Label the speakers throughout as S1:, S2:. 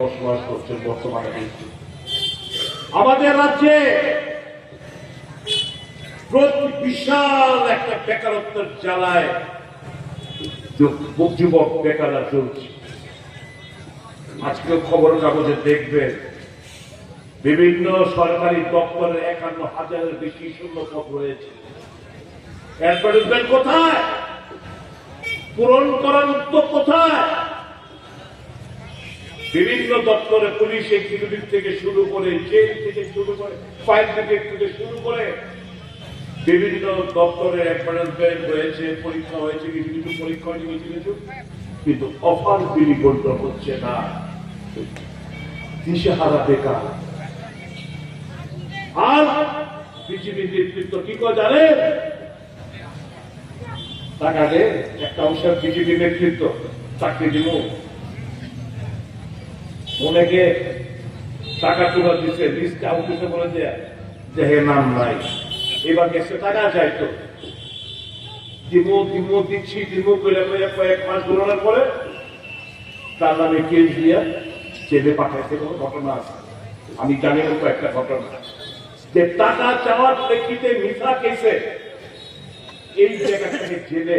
S1: বসবাস করছেন বর্তমানে আমাদের রাজ্যে বিশাল একটা বেকারত্বের জ্বালায় যুবক বেকাররা চলছে। আজকে খবর কাগজে দেখবেন, বিভিন্ন সরকারি দপ্তরে একান্ন হাজারের বেশি শূন্য পদ রয়েছে অ্যাডভার্টাইজমেন্ট কোথায়? পূরণ করার উদ্যোগ কোথায়? বিভিন্ন দপ্তরে পুলিশ এক্সিকিউটিভ থেকে শুরু করে, জেল থেকে শুরু করে ফায়ার ব্রিগেড থেকে শুরু করে বিভিন্ন দপ্তরে অ্যাডভার্টাইজমেন্ট হয়েছে, পরীক্ষা হয়েছে, কিছু কিছু পরীক্ষা হয়েছে, কিছু কিছু। কিন্তু অফার বিলি করতে হচ্ছে না। দিশেহারা বেকার। আর বিজেপি নেতৃত্ব কি করে জানে? টাকা দে একটা অংশের বিজেপি নেতৃত্ব চাকরি দিব। অনেকে টাকা তোলা দিচ্ছে লিস্ট বলে যে হে নাম নাই। এবার গেছে, টাকা চাইতো দিমু দিমু, দিচ্ছি কইলে কইলে কয়েক মাস ঘুরানোর পরে তার নামে কেস দিয়ে জেলে পাঠাইছে, কোনো ঘটনা আছে? আমি জানি কয়েকটা ঘটনা যে টাকা চাওয়ার প্রেক্ষিতে মিথ্যা কেসে এই জায়গা থেকে জেলে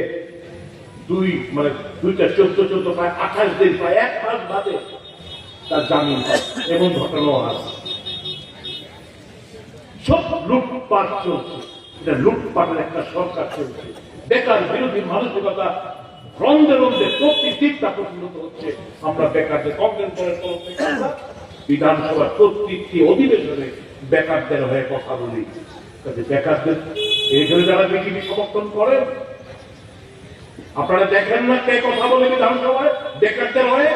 S1: দুই মানে দুইটা, চোদ্দ চোদ্দ, প্রায় আঠাশ দিন, প্রায় এক মাস বাদে তার জামিন এমন ঘটনাও আছে। সব লুটপাট চলছে। এটা লুটপাটের একটা সরকার চলছে। বেকার বিরোধী মানসিকতা রন্ধে রন্ধে হচ্ছে। আমরা বেকারদের থেকে আমরা বিধানসভার অধিবেশনে বেকারদের হয়ে কথা বলি। কাজে বেকারদের এখানে যারা বিজেপি সমর্থন করেন আপনারা দেখেন না কে কথা বলে বিধানসভায়? বেকারদের হয়ে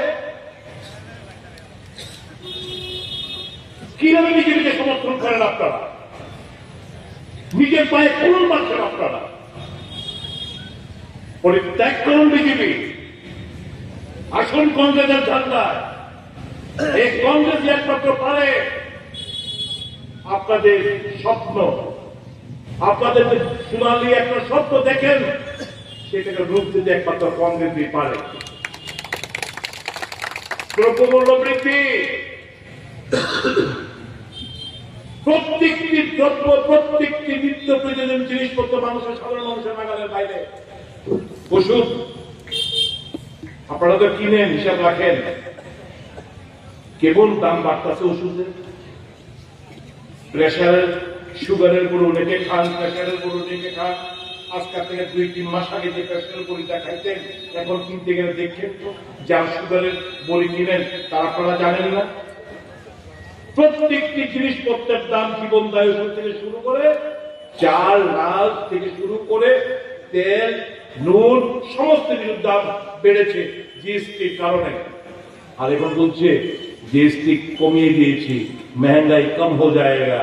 S1: কীভাবে বিজেপিকে সমর্থন করেন আপনারা? নিজের পায়ে কোন পাচ্ছেন আপনারা? পরিত্যাগ করুন বিজেপি। আসুন কংগ্রেসের ঝান্ডায়। এই কংগ্রেস একমাত্র পারে আপনাদের স্বপ্ন। আপনাদের সোনালী একটা স্বপ্ন দেখেন, সেটাকে রূপ দিতে একমাত্র কংগ্রেসই পারে। দ্রব্যমূল্য বৃদ্ধি। প্রত্যেকটি দ্রব্য, প্রত্যেকটি নিত্য প্রয়োজনীয় জিনিসপত্র মানুষের, সাধারণ মানুষের নাগালের বাইরে। ওষুধ আপনারা তো কিনেন, হিসাব রাখেন। কেবল দাম বাড়তেছে ওষুধের। প্রেশারের সুগারেরগুলো অনেকে খান প্রেশারেরগুলো অনেকে খান। আজকাল থেকে দুই, তিন মাস আগে যে প্রেশারের বড়িটা খাইতেন, এখন কিনতে গেলে দেখছেন তো, যার সুগারের বড়ি কিনেন তা আপনারা জানেন না? প্রত্যেকটি জিনিসপত্রের দাম জীবন দায় থেকে শুরু করে চাল, ডাল থেকে শুরু করে তেল, নুন, সমস্ত কিছুর দাম বেড়েছে জিএসটির কারণে। আর এখন বলছে, জিএসটি কমিয়ে দিয়েছি, মেহঙ্গাই কম হয়ে যায়গা